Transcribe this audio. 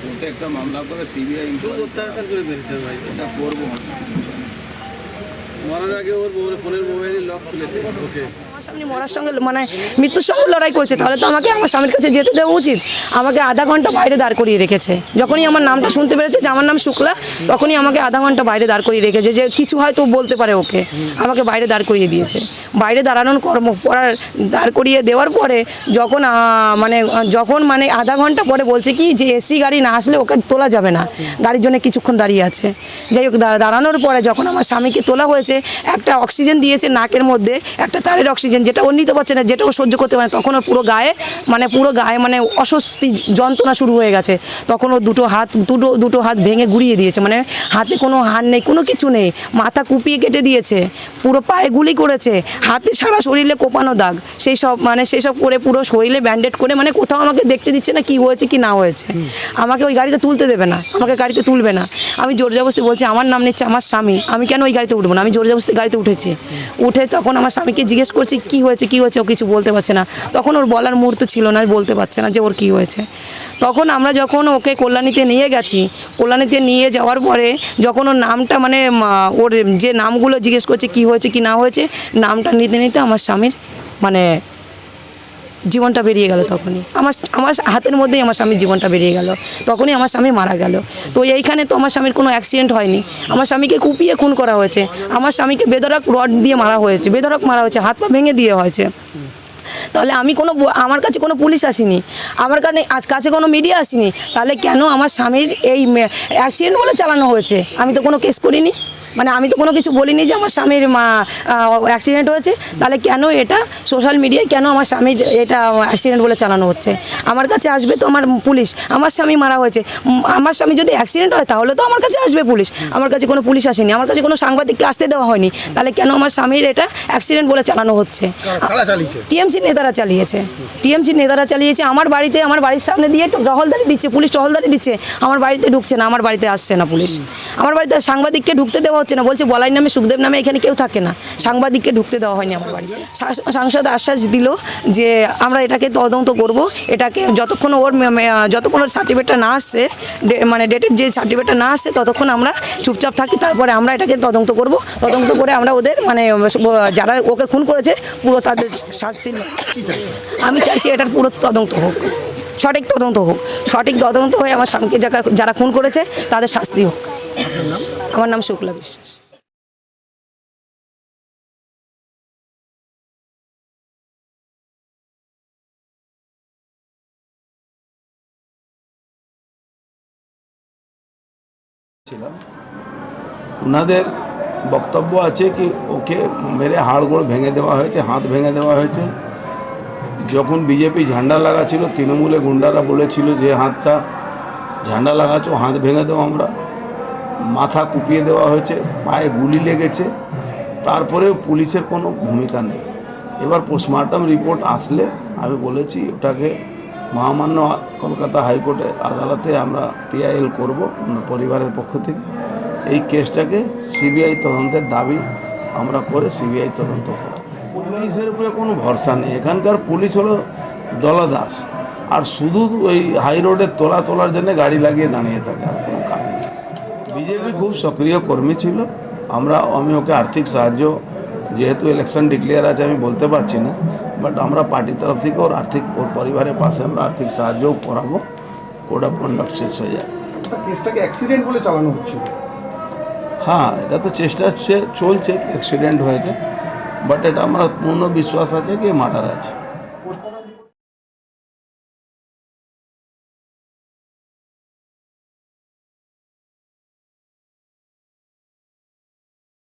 কোর্টে একটা মামলা করে সিবিআই অত্যাচার করে মেরেছে ভাই। এটা করব। মরার আগে ওর ফোনের মোবাইলে লক খুলেছে ওকে। আমার সামনে মরার সঙ্গে মানে মৃত্যুর সঙ্গে লড়াই করছে, তাহলে তো আমাকে আমার স্বামীর কাছে যেতে দেওয়া উচিত। আমাকে আধা ঘণ্টা বাইরে দাঁড় করিয়ে রেখেছে। যখনই আমার নামটা শুনতে পেরেছে যে আমার নাম শুক্লা, তখনই আমাকে আধা ঘণ্টা বাইরে দাঁড় করিয়ে রেখেছে যে কিছু হয়তো বলতে পারে ওকে। আমাকে বাইরে দাঁড় করিয়ে দিয়েছে। বাইরে দাঁড়ানোর কর্ম পড়ার দাঁড় করিয়ে দেওয়ার পরে যখন মানে যখন মানে আধা ঘণ্টা পরে বলছে কি যে এসি গাড়ি না আসলে ওকে তোলা যাবে না। গাড়ির জন্য কিছুক্ষণ দাঁড়িয়ে আছে। যাই হোক দাঁড়ানোর পরে যখন আমার স্বামীকে তোলা হয়েছে, একটা অক্সিজেন দিয়েছে নাকের মধ্যে, একটা তারের অক্সিজেন যেটা ও নিতে পারছে না, যেটা ও সহ্য করতে পারে তখন ওর পুরো গায়ে মানে পুরো গায়ে মানে অস্বস্তি যন্ত্রণা শুরু হয়ে গেছে। তখন ও দুটো হাত, দুটো দুটো হাত ভেঙে গুড়িয়ে দিয়েছে মানে হাতে কোনো হাত নেই, কোনো কিছু নেই, মাথা কুপিয়ে কেটে দিয়েছে, পুরো পায়ে গুলি করেছে, হাতে সারা শরীরে কোপানো দাগ, সেই সব মানে সেই সব করে পুরো শরীরে ব্যান্ডেড করে মানে কোথাও আমাকে দেখতে দিচ্ছে না কি হয়েছে, কি না হয়েছে। আমাকে ওই গাড়িতে তুলতে দেবে না, আমাকে গাড়িতে তুলবে না। আমি জোর জবস্তি বলছি, আমার নাম নিচ্ছে আমার স্বামী, আমি কেন ওই গাড়িতে উঠবো না? আমি জোর জবস্তি গাড়িতে উঠেছি। উঠে তখন আমার স্বামীকে জিজ্ঞেস করছি কি হয়েছে কি হয়েছে, ও কিছু বলতে পারছে না। তখন ওর বলার মুহূর্ত ছিল না, বলতে পারছে না যে ওর কি হয়েছে। তখন আমরা যখন ওকে কল্যাণীতে নিয়ে গেছি, কল্যাণীতে নিয়ে যাওয়ার পরে যখন ওর নামটা মানে ওর যে নামগুলো জিজ্ঞেস করছে, কি হয়েছে, কি না হয়েছে, নামটা নিতে নিতে আমার স্বামীর মানে জীবনটা বেরিয়ে গেল তখনই। আমার আমার হাতের মধ্যেই আমার স্বামীর জীবনটা বেরিয়ে গেল। তখনই আমার স্বামী মারা গেল। তো এইখানে তো আমার স্বামীর কোনো অ্যাক্সিডেন্ট হয়নি। আমার স্বামীকে কুপিয়ে খুন করা হয়েছে। আমার স্বামীকে বেদরক রড দিয়ে মারা হয়েছে। বেদরক মারা হয়েছে। হাত পা ভেঙে দিয়ে হয়েছে। তাহলে আমি কোনো আমার কাছে কোনো পুলিশ আসেনি। আমার কাছে আজ কাছে কোনো মিডিয়া আসেনি। তাহলে কেন আমার স্বামীর এই অ্যাক্সিডেন্ট বলে চালানো হয়েছে? আমি তো কোনো কেস করিনি। মানে আমি তো কোনো কিছু বলিনি যে আমার স্বামীর মা অ্যাক্সিডেন্ট হয়েছে। তাহলে কেন এটা সোশ্যাল মিডিয়ায় কেন আমার স্বামীর এটা অ্যাক্সিডেন্ট বলে চালানো হচ্ছে? আমার কাছে আসবে তো আমার পুলিশ। আমার স্বামী মারা হয়েছে। আমার স্বামী যদি অ্যাক্সিডেন্ট হয় তাহলে তো আমার কাছে আসবে পুলিশ। আমার কাছে কোনো পুলিশ আসেনি। আমার কাছে কোনো সাংবাদিককে আসতে দেওয়া হয়নি। তাহলে কেন আমার স্বামীর এটা অ্যাক্সিডেন্ট বলে চালানো হচ্ছে? টিএমসি নেতারা চালিয়েছে। টিএমসি নেতারা চালিয়েছে। আমার বাড়িতে, আমার বাড়ির সামনে দিয়ে টহলদারি দিচ্ছে, পুলিশ টহলদারি দিচ্ছে। আমার বাড়িতে ঢুকছে না, আমার বাড়িতে আসছে না পুলিশ। আমার বাড়িতে সাংবাদিককে ঢুকতে দেওয়া হচ্ছে না, বলছে বলাই নামে, সুখদেব নামে এখানে কেউ থাকে না। সাংবাদিককে ঢুকতে দেওয়া হয়নি আমার বাড়িতে। সা- সাংসদ আশ্বাস দিল যে আমরা এটাকে তদন্ত করব, এটাকে যতক্ষণ ওর যতক্ষণ ওর সার্টিফিকেটটা না আসছে মানে ডেটের যে সার্টিফিকেটটা না আসছে, ততক্ষণ আমরা চুপচাপ থাকি, তারপরে আমরা এটাকে তদন্ত করব। তদন্ত করে আমরা ওদের মানে যারা ওকে খুন করেছে, পুরো তাদের শাস্তি। আমি চাইছি এটার পুরো তদন্ত হোক। সঠিক তদন্ত হোক। সঠিক তদন্ত হয়ে আমার স্বামীকে যারা যারা খুন করেছে তাদের শাস্তি হোক। আমার নাম শুক্লা বিশ্বাস। ছিলাম। ওনাদের বক্তব্য আছে কি ওকে মেরে হাড়গোড় ভেঙে দেওয়া হয়েছে হাত ভেঙে দেওয়া হয়েছে। যখন বিজেপি ঝান্ডা লাগাছিল তৃণমূলে গুন্ডারা বলেছিল যে হাতটা ঝান্ডা লাগাচ্ছ, হাত ভেঙে দেবো আমরা। মাথা কুপিয়ে দেওয়া হয়েছে, পায়ে গুলি লেগেছে, তারপরেও পুলিশের কোনো ভূমিকা নেই। এবার পোস্টমর্টম রিপোর্ট আসলে আমি বলেছি, ওটাকে মহামান্য কলকাতা হাইকোর্টে আদালতে আমরা পিআইএল করব পরিবারের পক্ষ থেকে। এই কেসটাকে সিবিআই তদন্তের দাবি আমরা করে সিবিআই তদন্ত করব। পুলিশের উপরে কোনো ভরসা নেই। এখানকার পুলিশ হলো দলদাস আর শুধু ওই হাই রোডে তোলা তোলার জন্য গাড়ি লাগিয়ে দাঁড়িয়ে থাকে আর কোনো কাজ নেই। বিজেপি খুব সক্রিয় কর্মী ছিল। আমরা আমি ওকে আর্থিক সাহায্য যেহেতু ইলেকশন ডিক্লেয়ার আছে আমি বলতে পারছি না। বাট আমরা পার্টির তরফ থেকে ওর আর্থিক ওর পরিবারের পাশে আমরা আর্থিক সাহায্যও করাবো। কোড অফ কন্ডাক্ট শেষ হয়ে যায় কেসটাকে অ্যাক্সিডেন্ট বলে চালানো হচ্ছিল। হ্যাঁ এটা তো চেষ্টা চলছে অ্যাক্সিডেন্ট হয়েছে। બટેટામાં પૂર્ણ વિશ્વાસ છે કે મારા છે.